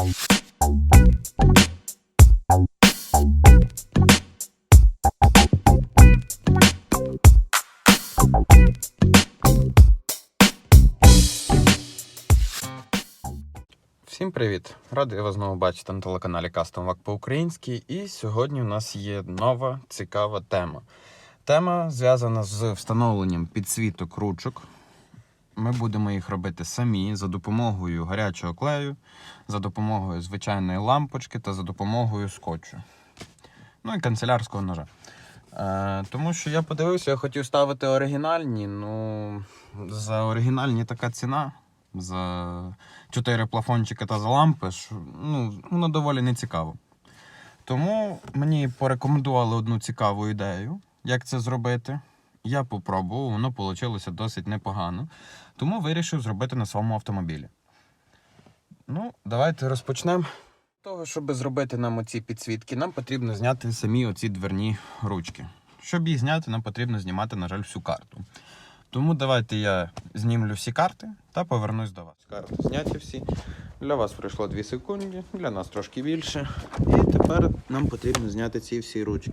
Всім привіт! Радий вас знову бачити на телеканалі Custom Вак по-українськи. І сьогодні у нас є нова цікава тема. Тема зв'язана з встановленням підсвіток ручок. Ми будемо їх робити самі за допомогою гарячого клею, за допомогою звичайної лампочки та за допомогою скотчу. Ну і канцелярського ножа. Е, тому що я подивився, я хотів ставити оригінальні. Ну, за оригінальні така ціна. За чотири плафончики та за лампи, що, ну, воно доволі не цікаво. Тому мені порекомендували одну цікаву ідею, як це зробити. Я попробував, воно вийшло досить непогано. Тому вирішив зробити на своєму автомобілі. Ну, давайте розпочнемо. Того, щоб зробити нам оці підсвітки, нам потрібно зняти самі оці дверні ручки. Щоб їх зняти, нам потрібно знімати, на жаль, всю карту. Тому давайте я знімлю всі карти та повернусь до вас. Карти зняті всі. Для вас пройшло 2 секунди, для нас трошки більше. І тепер нам потрібно зняти ці всі ручки.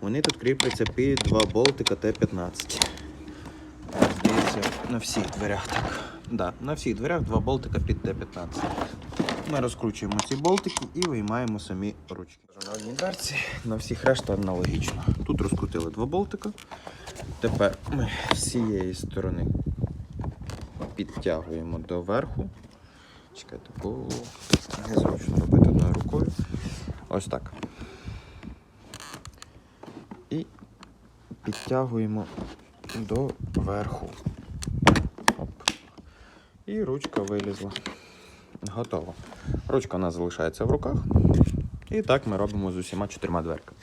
Вони тут кріпляться під два болтика Т-15. Здається, на всіх дверях так. Да, на всіх дверях два болтика під Т-15. Ми розкручуємо ці болтики і виймаємо самі ручки. На одній на всіх решта аналогічно. Тут розкрутили два болтика. Тепер ми з цієї сторони підтягуємо до верху. Чекайте, бо незручно робити одною рукою. Ось так. Підтягуємо до верху. І ручка вилізла. Готово. Ручка у нас залишається в руках. І так ми робимо з усіма чотирма дверками.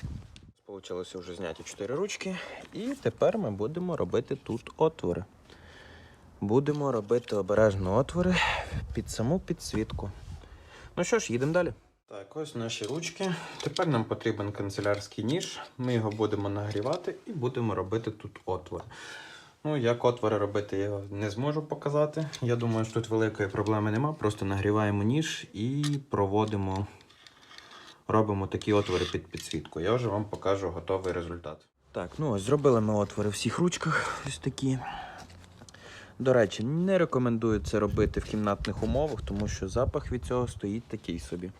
Получилося вже зняті чотири ручки. І тепер ми будемо робити тут отвори. Будемо робити обережно отвори під саму підсвітку. Ну що ж, їдемо далі. Так, ось наші ручки. Тепер нам потрібен канцелярський ніж. Ми його будемо нагрівати і будемо робити тут отвори. Ну, як отвори робити, я не зможу показати. Я думаю, що тут великої проблеми нема. Просто нагріваємо ніж і проводимо, робимо такі отвори під підсвітку. Я вже вам покажу готовий результат. Так, ну ось зробили ми отвори в всіх ручках. Ось такі. До речі, не рекомендую це робити в кімнатних умовах, тому що запах від цього стоїть такий собі.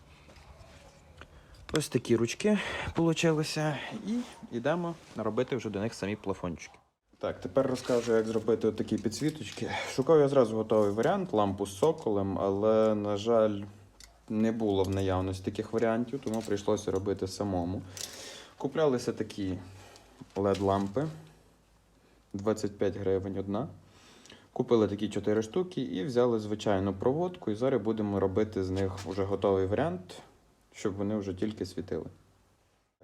Ось такі ручки получилися. І йдемо робити вже до них самі плафончики. Так, тепер розкажу, як зробити такі підсвіточки. Шукав я зразу готовий варіант, лампу з соколем, але, на жаль, не було в наявності таких варіантів, тому прийшлося робити самому. Куплялися такі LED-лампи 25 гривень одна. Купили такі 4 штуки і взяли звичайну проводку. І зараз будемо робити з них вже готовий варіант, щоб вони вже тільки світили.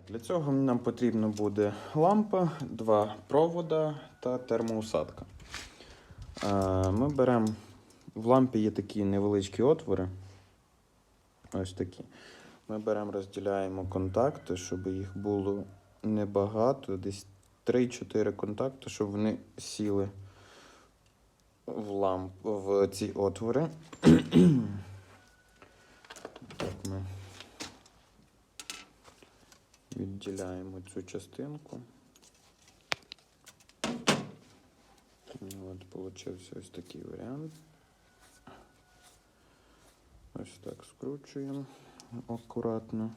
Для цього нам потрібно буде лампа, два провода та термоусадка. Е, Ми беремо в лампі є такі невеличкі отвори. Ось такі. Ми беремо, розділяємо контакти, щоб їх було небагато, десь 3-4 контакти, щоб вони сіли в ламп в ці отвори. так ми відділяємо цю частинку. От, получився ось такий варіант. Ось так скручуємо акуратно.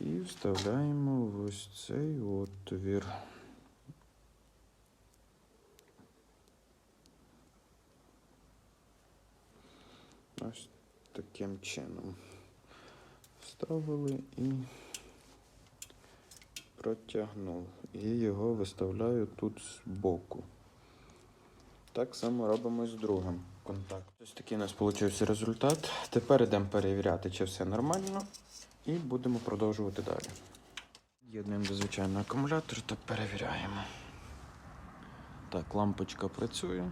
І вставляємо в ось цей отвір. Ось таким чином вставили і протягнув. І його виставляю тут збоку. Так само робимо з другим контактом. Ось такий у нас вийшов результат. Тепер йдемо перевіряти, чи все нормально, і будемо продовжувати далі. Єднуємо до звичайного акумулятора та перевіряємо. Так, лампочка працює.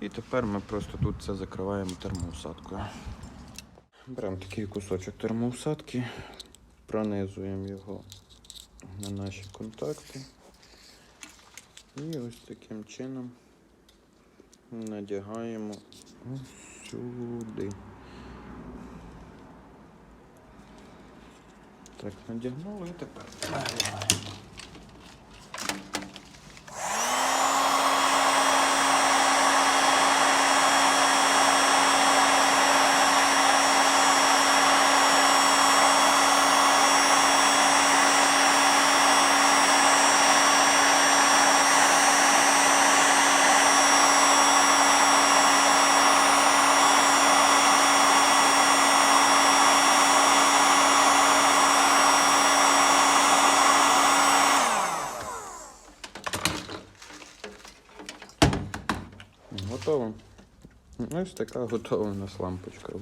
І тепер ми просто тут це закриваємо термоусадкою. Беремо такий кусочок термоусадки, пронизуємо його на наші контакти і ось таким чином надягаємо ось сюди. Так, надягнули і тепер. Ось така готова у нас лампочка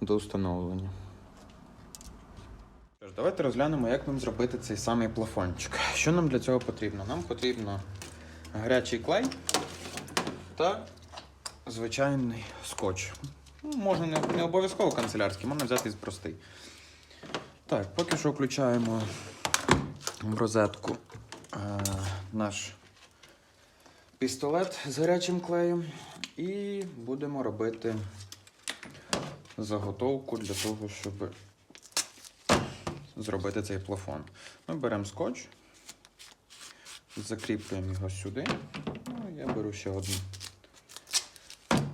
до встановлення. Тож, давайте розглянемо, як нам зробити цей самий плафончик. Що нам для цього потрібно? Нам потрібно гарячий клей та звичайний скотч. Ну, можна не, не обов'язково канцелярський, можна взяти простий. Так, поки що включаємо в розетку е, наш пістолет з гарячим клеєм і будемо робити заготовку для того, щоб зробити цей плафон. Ми беремо скотч, закріплюємо його сюди. Ну, я беру ще один.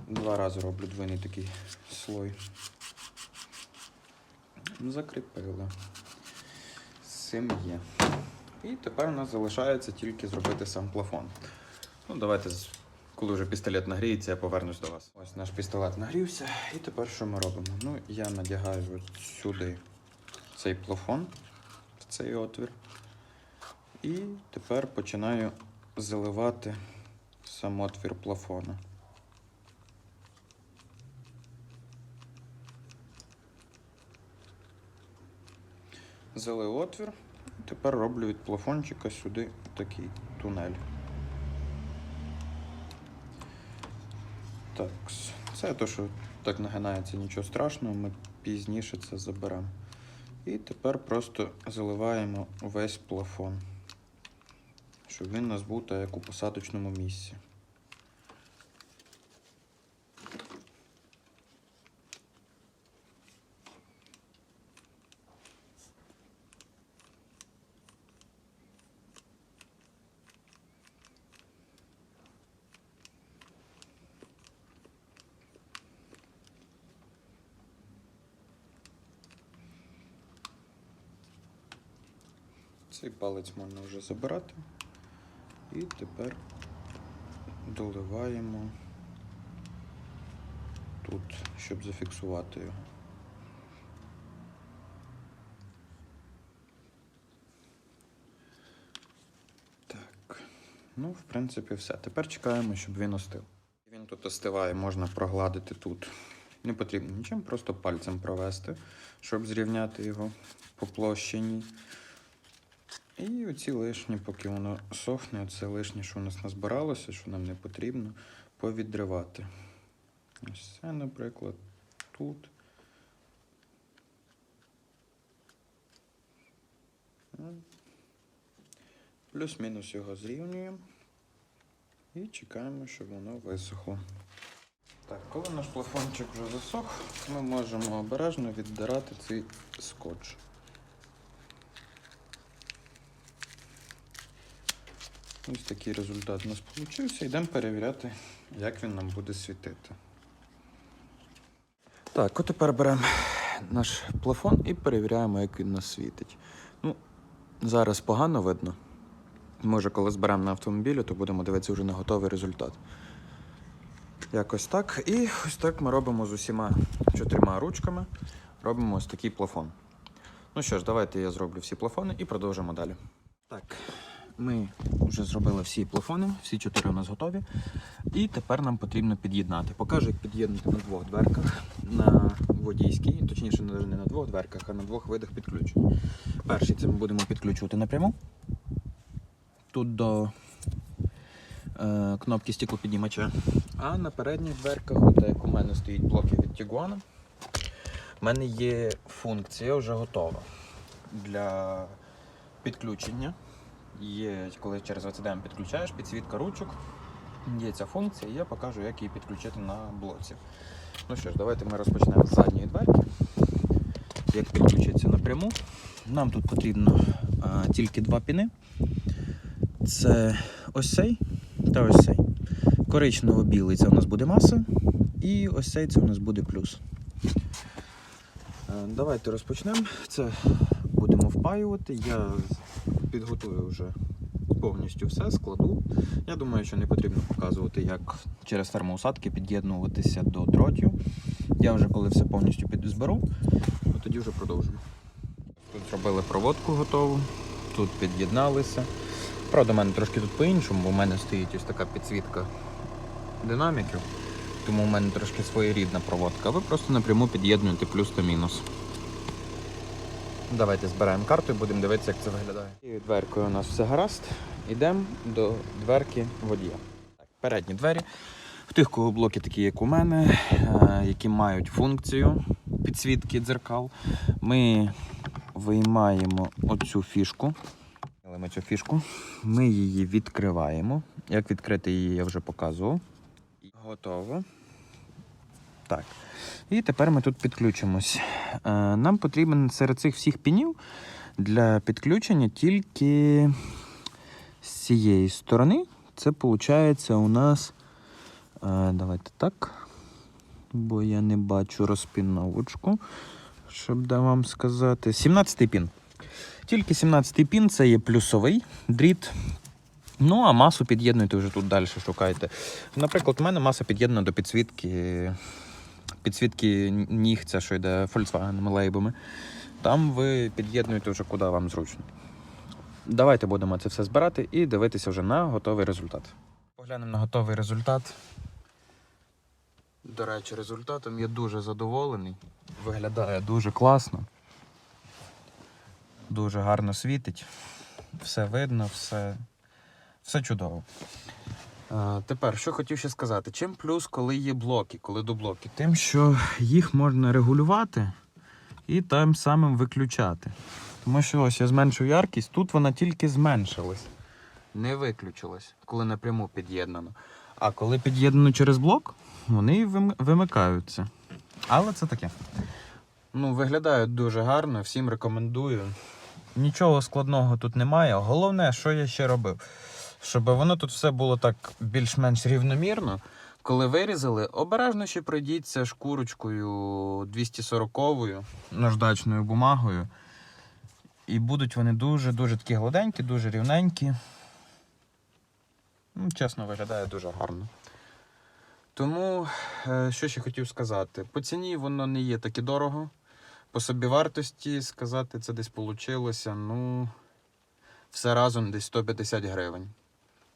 Два рази роблю двойний такий слой. Закріпили. З цим є. І тепер у нас залишається тільки зробити сам плафон. Ну, давайте, коли вже пістолет нагріється, я повернусь до вас. Ось наш пістолет нагрівся. І тепер що ми робимо? Ну, я надягаю сюди цей плафон, в цей отвір. І тепер починаю заливати сам отвір плафона. Залив отвір. Тепер роблю від плафончика сюди такий тунель. Так, це те, що так нагинається, нічого страшного, ми пізніше це заберемо. І тепер просто заливаємо весь плафон, щоб він у нас був так, як у посадочному місці. Цей палець можна вже забирати. І тепер доливаємо тут, щоб зафіксувати його. Так, ну, в принципі, все. Тепер чекаємо, щоб він остив. Він тут остиває, можна прогладити тут. Не потрібно нічим, просто пальцем провести, щоб зрівняти його по площині. І оці лишні, поки воно сохне, це лишнє, що у нас назбиралося, що нам не потрібно, повідривати. Ось це, наприклад, тут. Плюс-мінус його зрівнюємо і чекаємо, щоб воно висохло. Так, коли наш плафончик вже засох, ми можемо обережно віддирати цей скотч. Ось такий результат у нас вийшов. Йдемо перевіряти, як він нам буде світити. Так, от тепер беремо наш плафон і перевіряємо, як він нас світить. Ну, зараз погано видно. Може, коли зберемо на автомобілі, то будемо дивитися вже на готовий результат. Якось так. І ось так ми робимо з усіма чотирма ручками. Робимо ось такий плафон. Ну що ж, давайте я зроблю всі плафони і продовжимо далі. Так, ми вже зробили всі плафони, всі чотири у нас готові. І тепер нам потрібно під'єднати. Покажу, як під'єднати на двох дверках. На водійській, точніше, не на двох дверках, а на двох видах підключення. Перший це ми будемо підключувати напряму. Тут до е, кнопки стеклопіднімача. А на передніх дверках, от як у мене стоїть блоки від Tiguan, в мене є функція вже готова для підключення. Є, коли через VCDM підключаєш, підсвітка ручок. Є ця функція, і я покажу, як її підключити на блоці. Ну що ж, давайте ми розпочнемо з задньої дверки. як підключитися напряму. Нам тут потрібно а, тільки два піни. Це ось цей та ось цей. Коричнево-білий це у нас буде маса, і ось цей це у нас буде плюс. Е, Давайте розпочнемо. Це будемо впаювати. Я підготую вже повністю все, складу. Я думаю, що не потрібно показувати, як через термоусадки під'єднуватися до дротів. Я вже коли все повністю підзберу, то тоді вже продовжимо. Тут зробили проводку готову, тут під'єдналися. Правда, в мене трошки тут по-іншому, бо в мене стоїть ось така підсвітка динаміків, тому в мене трошки своєрідна проводка. Ви просто напряму під'єднуєте плюс та мінус. Давайте збираємо карту і будемо дивитися, як це виглядає. І дверкою у нас все гаразд. Йдемо до дверки водія. Так, передні двері. В тих, кого блоки такі, як у мене, е, які мають функцію підсвітки дзеркал, ми виймаємо оцю фішку. Ми цю фішку, ми її відкриваємо. Як відкрити її, я вже показував. Готово. Так. І тепер ми тут підключимось. Е, Нам потрібен серед цих всіх пінів для підключення тільки з цієї сторони. Це виходить у нас. е, Давайте так. Бо я не бачу розпіновочку, щоб да вам сказати. 17-й пін. Тільки 17-й пін це є плюсовий дріт. Ну, а масу під'єднуйте вже тут далі шукайте. Наприклад, у мене маса під'єднана до підсвітки. Підсвітки ніг, це що йде Volkswagen лейбами. Там ви під'єднуєте вже куди вам зручно. Давайте будемо це все збирати і дивитися вже на готовий результат. Поглянемо на готовий результат. До речі, результатом я дуже задоволений. Виглядає дуже класно. Дуже гарно світить. Все видно, все, все чудово. Тепер, що хотів ще сказати, чим плюс, коли є блоки, коли до блоки? Тим, що їх можна регулювати і тим самим виключати. Тому що ось я зменшив яркість, тут вона тільки зменшилась, не виключилась, коли напряму під'єднано. А коли під'єднано через блок, вони вимикаються. Але це таке. Ну, виглядають дуже гарно, всім рекомендую. Нічого складного тут немає. Головне, що я ще робив, щоб воно тут все було так більш-менш рівномірно. Коли вирізали, обережно ще пройдіться шкурочкою 240-ю наждачною бумагою. І будуть вони дуже-дуже такі гладенькі, дуже рівненькі. Ну, чесно, виглядає дуже гарно. Тому, е, що ще хотів сказати, по ціні воно не є таке дорого. По собівартості сказати, це десь вийшло, ну, все разом десь 150 гривень.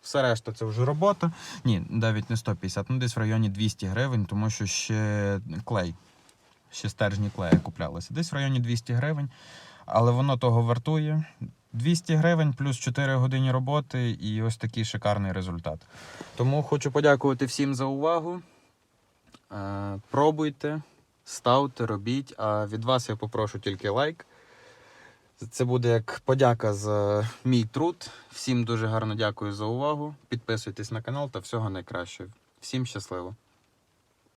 Все решта це вже робота. Ні, навіть не 150, ну десь в районі 200 гривень, тому що ще клей, ще стержні клея куплялися. Десь в районі 200 гривень, але воно того вартує. 200 гривень плюс 4 години роботи і ось такий шикарний результат. Тому хочу подякувати всім за увагу. Е, Пробуйте, ставте, робіть. А від вас я попрошу тільки лайк. Це буде як подяка за мій труд. Всім дуже гарно дякую за увагу. Підписуйтесь на канал та всього найкращого. Всім щасливо!